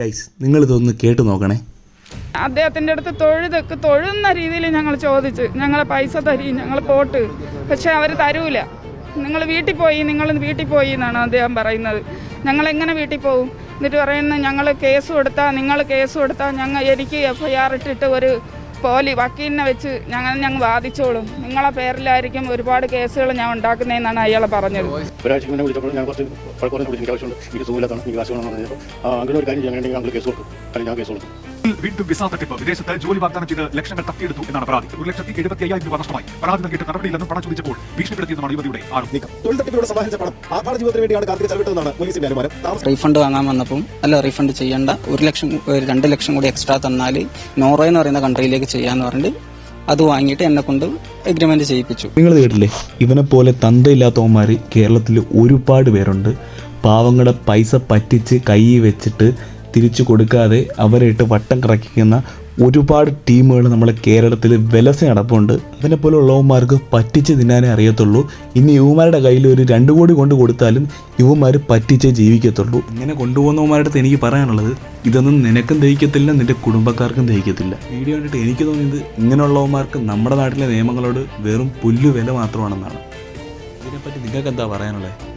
Guys നിങ്ങളിതൊന്ന് കേട്ട് നോക്കണേ. അദ്ദേഹത്തിന്റെ അടുത്ത് തൊഴുതൊക്കെ തൊഴുന്ന രീതിയിൽ ഞങ്ങൾ ചോദിച്ചു ഞങ്ങളെ പൈസ തരി ഞങ്ങൾ പോട്ട്. പക്ഷെ അവർ തരൂല. നിങ്ങൾ വീട്ടിൽ പോയി നിങ്ങൾ വീട്ടിൽ പോയി എന്നാണ് അദ്ദേഹം പറയുന്നത്. ഞങ്ങൾ എങ്ങനെ വീട്ടിൽ പോകും എന്നിട്ട് പറയുന്നത് ഞങ്ങൾ കേസ് കൊടുത്താൽ നിങ്ങൾ കേസ് കൊടുത്താൽ ഞങ്ങൾ എനിക്ക് എഫ് ഐ ആർ ഇട്ടിട്ട് ഒരു പോലി വക്കീലിനെ വെച്ച് ഞങ്ങൾ ഞങ്ങൾ വാദിച്ചോളും. നിങ്ങളെ പേരിലായിരിക്കും ഒരുപാട് കേസുകൾ ഞാൻ ഉണ്ടാക്കുന്നതെന്നാണ് അയാൾ പറഞ്ഞത്. ഒരാഴ്ച വിളിച്ചപ്പോൾ ഞാൻ കുറച്ച് ഒരു കാര്യം ഞങ്ങൾ കേസ് കൊടുക്കും ഞാൻ കേസ് കൊടുത്തു. വീണ്ടും വിസ തട്ടിപ്പ്. വിദേശത്ത് ജോലി വാഗ്ദാനം ചെയ്ത് ലക്ഷങ്ങൾ തട്ടിയെടുത്തു എന്നാണ് പരാതി. ഒരു ലക്ഷത്തി എഴുപത്തി അയ്യായിരം രൂപ നഷ്ടമായി. പരാതി നൽകിയിട്ട് നടപടിയില്ലെന്നും പണം ചോദിച്ചപ്പോൾ ഭീഷണിപ്പെടുത്തിയെന്നാണ് യുവതിയുടെ ആരോപണം. തൊഴിൽ തട്ടിപ്പിലൂടെ സമാഹരിച്ച പണം ആഭാര ജീവിതത്തിന് വേണ്ടിയാണ് കാർത്തിക ചെലവിട്ടതെന്നാണ് പോലീസിന്റെ അനുമാനം. റീഫണ്ട് വാങ്ങാൻ വന്നപ്പോൾ അല്ല റീഫണ്ട് ചെയ്യേണ്ട ഒരു ലക്ഷം രണ്ട് ലക്ഷം കൂടി എക്സ്ട്രാ തന്നാൽ നോർവേ എന്ന് പറയുന്ന കൺട്രിയിലേക്ക് ചെയ്യാന്ന് പറഞ്ഞിട്ട് അത് വാങ്ങിയിട്ട് എന്നെ കൊണ്ട് എഗ്രിമെന്റ് ചെയ്യിപ്പിച്ചു. നിങ്ങൾ കേട്ടില്ലേ? ഇവനെ പോലെ തന്തയില്ലാത്തവന്മാർ കേരളത്തിൽ ഒരുപാട് പേരുണ്ട്. പാവങ്ങളുടെ പൈസ പറ്റിച്ച് കൈ വെച്ചിട്ട് തിരിച്ചു കൊടുക്കാതെ അവരെ ഇട്ട് വട്ടം കറക്കിക്കുന്ന ഒരുപാട് ടീമുകൾ നമ്മളെ കേരളത്തിൽ വിലസ നടപ്പുണ്ട്. അതിനെ പോലെ ഉള്ളവന്മാർക്ക് പറ്റിച്ച് തിന്നാനേ അറിയത്തുള്ളൂ. ഇനി യുവമാരുടെ കയ്യിൽ ഒരു രണ്ട് കോടി കൊണ്ട് കൊടുത്താലും യുവമാർ പറ്റിച്ചേ ജീവിക്കത്തുള്ളൂ. ഇങ്ങനെ കൊണ്ടുപോകുന്നവന്മാരുടെ അടുത്ത് എനിക്ക് പറയാനുള്ളത് ഇതൊന്നും നിനക്കും ദഹിക്കത്തില്ല നിന്റെ കുടുംബക്കാർക്കും ദഹിക്കത്തില്ല. വീഡിയോ കണ്ടിട്ട് എനിക്ക് തോന്നിയത് ഇങ്ങനെയുള്ളവന്മാർക്ക് നമ്മുടെ നാട്ടിലെ നിയമങ്ങളോട് വെറും പുല്ല് വില മാത്രമാണെന്നാണ്. ഇതിനെപ്പറ്റി നിങ്ങൾക്ക് എന്താ പറയാനുള്ളത്?